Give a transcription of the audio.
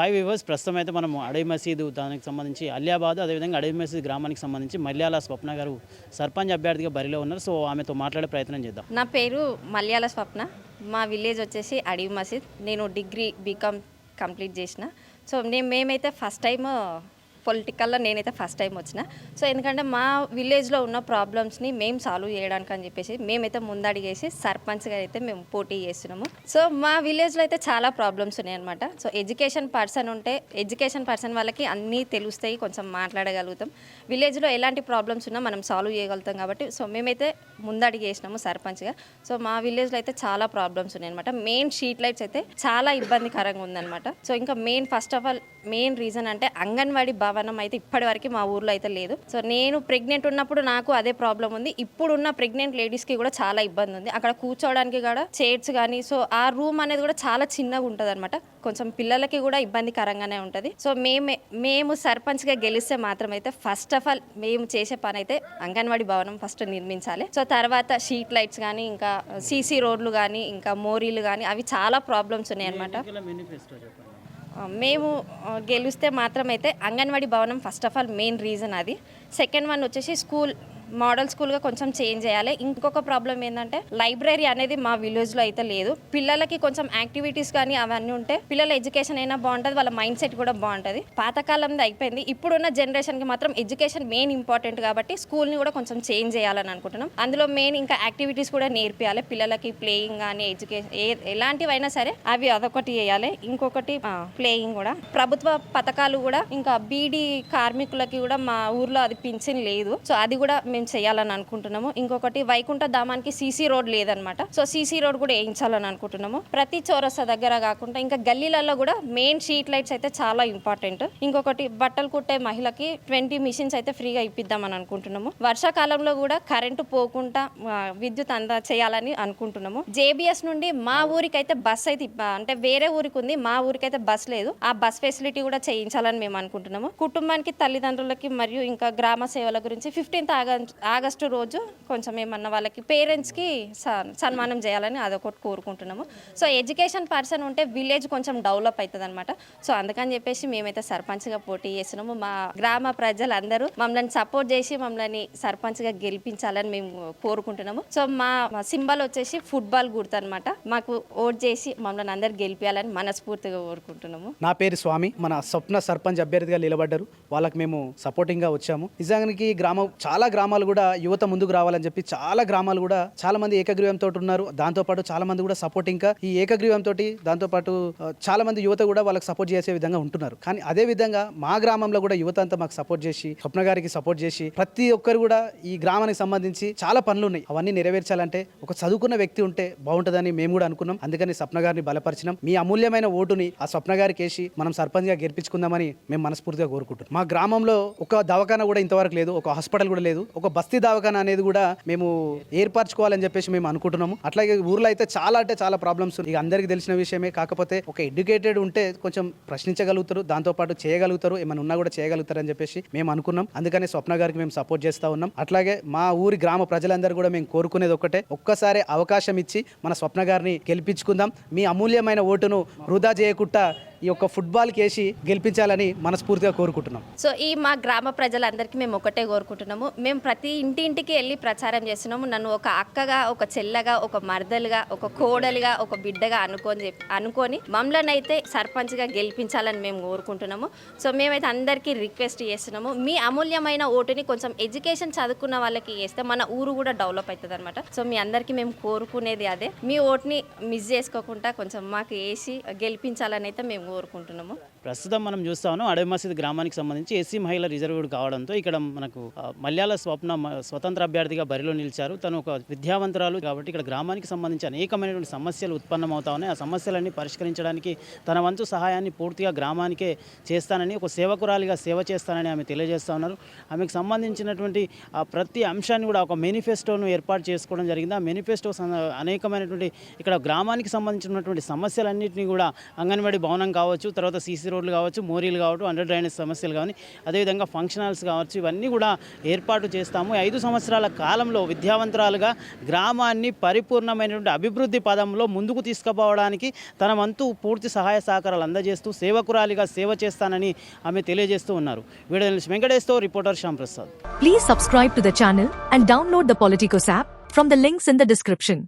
Hi viewers ప్రస్తుతం అయితే మనం అడవి మసీదు దానికి సంబంధించి అలియాబాద్ అదేవిధంగా అడవి మసీదు గ్రామానికి సంబంధించి మల్యాల స్వప్న గారు సర్పంచ్ అభ్యర్థిగా బరిలో ఉన్నారు. సో ఆమెతో మాట్లాడే ప్రయత్నం చేద్దాం. నా పేరు మలయాళ స్వప్న. మా విలేజ్ వచ్చేసి అడవి మసీద్. నేను డిగ్రీ బీకామ్ కంప్లీట్ చేసిన. సో నేను మేమైతే ఫస్ట్ టైం పొలిటికల్లో నేనైతే ఫస్ట్ టైం వచ్చిన. సో ఎందుకంటే మా విలేజ్లో ఉన్న ప్రాబ్లమ్స్ని మేము సాల్వ్ చేయడానికి అని చెప్పేసి మేమైతే ముందడిగేసి సర్పంచ్గా అయితే మేము పోటీ చేస్తున్నాము. సో మా విలేజ్లో అయితే చాలా ప్రాబ్లమ్స్ ఉన్నాయన్నమాట. సో ఎడ్యుకేషన్ పర్సన్ ఉంటే ఎడ్యుకేషన్ పర్సన్ వాళ్ళకి అన్నీ తెలుస్తాయి కొంచెం మాట్లాడగలుగుతాం. విలేజ్లో ఎలాంటి ప్రాబ్లమ్స్ ఉన్నా మనం సాల్వ్ చేయగలుగుతాం కాబట్టి సో మేమైతే ముందడిగేసినాము సర్పంచ్గా. సో మా విలేజ్లో అయితే చాలా ప్రాబ్లమ్స్ ఉన్నాయన్నమాట. మెయిన్ షీట్ లైట్స్ అయితే చాలా ఇబ్బందికరంగా ఉందన్నమాట. సో ఇంకా main first of all main reason అంటే అంగన్వాడీ భవనం అయితే ఇప్పటివరకు మా ఊర్లో అయితే లేదు. సో నేను ప్రెగ్నెంట్ ఉన్నప్పుడు నాకు అదే ప్రాబ్లం ఉంది. ఇప్పుడు ఉన్న ప్రెగ్నెంట్ లేడీస్కి కూడా చాలా ఇబ్బంది ఉంది. అక్కడ కూర్చోవడానికి కూడా చైర్స్ కానీ సో ఆ రూమ్ అనేది కూడా చాలా చిన్నగా ఉంటుంది అనమాట కొంచెం పిల్లలకి కూడా ఇబ్బందికరంగానే ఉంటుంది. సో మేమే మేము సర్పంచ్గా గెలిస్తే మాత్రం అయితే ఫస్ట్ ఆఫ్ ఆల్ మేము చేసే పని అయితే అంగన్వాడీ భవనం ఫస్ట్ నిర్మించాలి. సో తర్వాత షీట్ లైట్స్ కానీ ఇంకా సీసీ రోడ్లు కానీ ఇంకా మోరీలు కానీ అవి చాలా ప్రాబ్లమ్స్ ఉన్నాయి అనమాట మేము గెలిస్తే మాత్రం అయితే అంగన్వాడీ భవనం first of all main reason అది. సెకండ్ వన్ వచ్చేసి స్కూల్ మోడల్ స్కూల్గా కొంచెం చేంజ్ చేయాలి. ఇంకొక ప్రాబ్లం ఏంటంటే లైబ్రరీ అనేది మా విలేజ్లో అయితే లేదు. పిల్లలకి కొంచెం యాక్టివిటీస్ కానీ అవన్నీ ఉంటే పిల్లల ఎడ్యుకేషన్ అయినా బాగుంటుంది వాళ్ళ మైండ్ సెట్ కూడా బాగుంటుంది. పాతకాలంది అయిపోయింది. ఇప్పుడున్న జనరేషన్కి మాత్రం ఎడ్యుకేషన్ మెయిన్ ఇంపార్టెంట్ కాబట్టి స్కూల్ని కూడా కొంచెం చేంజ్ చేయాలని అనుకుంటున్నాం. అందులో మెయిన్ ఇంకా యాక్టివిటీస్ కూడా నేర్పియాలి. పిల్లలకి ప్లేయింగ్ కానీ ఎడ్యుకేషన్ ఏ ఎలాంటివైనా సరే అవి అదొకటి చేయాలి. ఇంకొకటి ప్లేయింగ్ కూడా. ప్రభుత్వ పథకాలు కూడా ఇంకా బీడీ కార్మికులకి కూడా మా ఊర్లో అది పింఛన్ లేదు. సో అది కూడా మేము చేయాలని అనుకుంటున్నాము. ఇంకొకటి వైకుంఠ ధామానికి సీసీ రోడ్ లేదనమాట. సో సీసీ రోడ్ కూడా వేయించాలని అనుకుంటున్నాము. ప్రతి చౌరస్తా దగ్గర కాకుండా ఇంకా గల్లీలలో కూడా మెయిన్ షీట్ లైట్స్ అయితే చాలా ఇంపార్టెంట్ ఇంకొకటి బట్టలు కుట్టే మహిళకి ట్వంటీ మిషన్స్ అయితే ఫ్రీగా ఇప్పిద్దామని అనుకుంటున్నాము. వర్షాకాలంలో కూడా కరెంటు పోకుండా విద్యుత్ అందా చేయాలని అనుకుంటున్నాము. జేబీఎస్ నుండి మా ఊరికి అయితే బస్ అయితే అంటే వేరే ఊరికి ఉంది మా ఊరికి అయితే బస్ లేదు. ఆ బస్ ఫెసిలిటీ కూడా చేయించాలని మేము అనుకుంటున్నాము. కుటుంబానికి తల్లిదండ్రులకి మరియు ఇంకా గ్రామ సేవల గురించి ఫిఫ్టీన్త్ ఆగస్ట్ రోజు కొంచెం ఏమన్నా వాళ్ళకి పేరెంట్స్కి సన్మానం చేయాలని అదొకటి కోరుకుంటున్నాము. సో ఎడ్యుకేషన్ పర్సన్ ఉంటే విలేజ్ కొంచెం డెవలప్ అవుతుంది అనమాట సో అందుకని చెప్పేసి మేమైతే సర్పంచ్గా పోటీ చేస్తున్నాము. మా గ్రామ ప్రజలందరూ మమ్మల్ని సపోర్ట్ చేసి మమ్మల్ని సర్పంచ్గా గెలిపించాలని మేము కోరుకుంటున్నాము. సో మా సింబల్ వచ్చేసి ఫుట్బాల్ గుర్తు అనమాట మాకు ఓట్ చేసి మమ్మల్ని అందరు గెలిపించాలని మనస్ఫూర్తిగా కోరుకుంటున్నాము. నా పేరు స్వామి. మన స్వప్న సర్పంచ్ అభ్యర్థిగా నిలబడ్డారు. వాళ్ళకి మేము సపోర్టింగ్గా వచ్చాము. నిజానికి గ్రామం చాలా గ్రామాలు కూడా యువత ముందుకు రావాలని చెప్పి చాలా గ్రామాలు కూడా చాలా మంది ఏకగ్రీవంతో ఉన్నారు. దాంతోపాటు చాలా మంది కూడా సపోర్ట్ ఇంకా. ఈ ఏకగ్రీవం తోటి దాంతో పాటు చాలా మంది యువత కూడా వాళ్ళకి సపోర్ట్ చేసే విధంగా ఉంటున్నారు. కానీ అదే విధంగా మా గ్రామంలో కూడా యువత అంతా మాకు సపోర్ట్ చేసి స్వప్న గారికి సపోర్ట్ చేసి ప్రతి ఒక్కరు కూడా ఈ గ్రామానికి సంబంధించి చాలా పనులు ఉన్నాయి. అవన్నీ నెరవేర్చాలంటే ఒక చదువుకున్న వ్యక్తి ఉంటే బాగుంటుందని మేము కూడా అనుకున్నాం. అందుకని స్వప్న గారిని బలపరిచినాం. మీ అమూల్యమైన ఓటుని ఆ స్వప్న గారికి వేసి మనం సర్పంచ్గా గెలిపించుకుందామని మేము మనస్ఫూర్తిగా కోరుకుంటున్నాం. మా గ్రామంలో ఒక దవాఖానా కూడా ఇంతవరకు లేదు. ఒక హాస్పిటల్ కూడా లేదు. ఒక బస్తీ దవాఖాన అనేది కూడా మేము ఏర్పరచుకోవాలని చెప్పేసి మేము అనుకుంటున్నాము. అట్లాగే ఊర్లో అయితే చాలా అంటే చాలా ప్రాబ్లమ్స్ ఇక అందరికీ తెలిసిన విషయమే కాకపోతే ఒక ఎడ్యుకేటెడ్ ఉంటే కొంచెం ప్రశ్నించగలుగుతారు దాంతోపాటు చేయగలుగుతారు ఏమైనా ఉన్నా కూడా చేయగలుగుతారు అని చెప్పేసి మేము అనుకున్నాం. అందుకని స్వప్న గారికి మేము సపోర్ట్ చేస్తూ ఉన్నాం. అట్లాగే మా ఊరి గ్రామ ప్రజలందరూ కూడా మేము కోరుకునేది ఒకటే ఒక్కసారి అవకాశం ఇచ్చి మన స్వప్న గారిని గెలిపించుకుందాం. మీ అమూల్యమైన ఓటును వృధా చేయకుండా ఈ యొక్క ఫుట్బాల్కి వేసి గెలిపించాలని మనస్ఫూర్తిగా కోరుకుంటున్నాం. సో ఈ మా గ్రామ ప్రజలందరికీ మేము ఒకటే కోరుకుంటున్నాము. మేము ప్రతి ఇంటి ఇంటికి వెళ్ళి ప్రచారం చేస్తున్నాము. నన్ను ఒక అక్కగా ఒక చెల్లగా ఒక మరదలుగా ఒక కోడలుగా ఒక బిడ్డగా అనుకొని చెప్పి అనుకొని మమ్మల్ని అయితే సర్పంచ్గా గెలిపించాలని మేము కోరుకుంటున్నాము. సో మేమైతే అందరికీ రిక్వెస్ట్ చేస్తున్నాము. మీ అమూల్యమైన ఓటుని కొంచెం ఎడ్యుకేషన్ చదువుకున్న వాళ్ళకి వేస్తే మన ఊరు కూడా డెవలప్ అవుతుంది అనమాట సో మీ అందరికీ మేము కోరుకునేది అదే. మీ ఓటుని మిస్ చేసుకోకుండా కొంచెం మాకు వేసి గెలిపించాలని అయితే మేము కోరుకుంటున్నాము. ప్రస్తుతం మనం చూస్తాను అడవి మసీద్ గ్రామానికి సంబంధించి ఎస్సీ మహిళ రిజర్వ్డ్ కావడంతో ఇక్కడ మనకు ఆ, మల్యాల స్వప్న స్వతంత్ర అభ్యర్థిగా బరిలో నిలిచారు. తను ఒక విద్యావంతురాలు కాబట్టి ఇక్కడ గ్రామానికి సంబంధించి అనేకమైనటువంటి సమస్యలు ఉత్పన్నమవుతా ఉన్నాయి ఆ సమస్యలన్నీ పరిష్కరించడానికి తన వంతు సహాయాన్ని పూర్తిగా గ్రామానికే చేస్తానని ఒక సేవకురాలిగా సేవ చేస్తానని ఆమె తెలియజేస్తా ఉన్నారు. ఆమెకు సంబంధించినటువంటి ఆ ప్రతి అంశాన్ని కూడా ఒక మేనిఫెస్టోను ఏర్పాటు చేసుకోవడం జరిగింది. ఆ మేనిఫెస్టో అనేకమైనటువంటి ఇక్కడ గ్రామానికి సంబంధించినటువంటి సమస్యలన్నింటినీ కూడా అంగన్వాడీ భవనం కావచ్చు తర్వాత సీసీ రోడ్లు కావచ్చు మోరీలు కావచ్చు అండర్ డ్రైనేజ్ సమస్యలు కానీ అదేవిధంగా ఫంక్షన్ హాల్స్ కావచ్చు ఇవన్నీ కూడా ఏర్పాటు చేస్తాము. ఐదు సంవత్సరాల కాలంలో విద్యావంతురాలుగా గ్రామాన్ని పరిపూర్ణమైనటువంటి అభివృద్ధి పదంలో ముందుకు తీసుకుపోవడానికి తన వంతు పూర్తి సహాయ సహకారాలు అందజేస్తూ సేవకురాలిగా సేవ చేస్తానని ఆమె తెలియజేస్తూ ఉన్నారు. Video వెంకటేశ్తో reporter Shyam Prasad please subscribe to the channel and download the Politicos app from the links in the description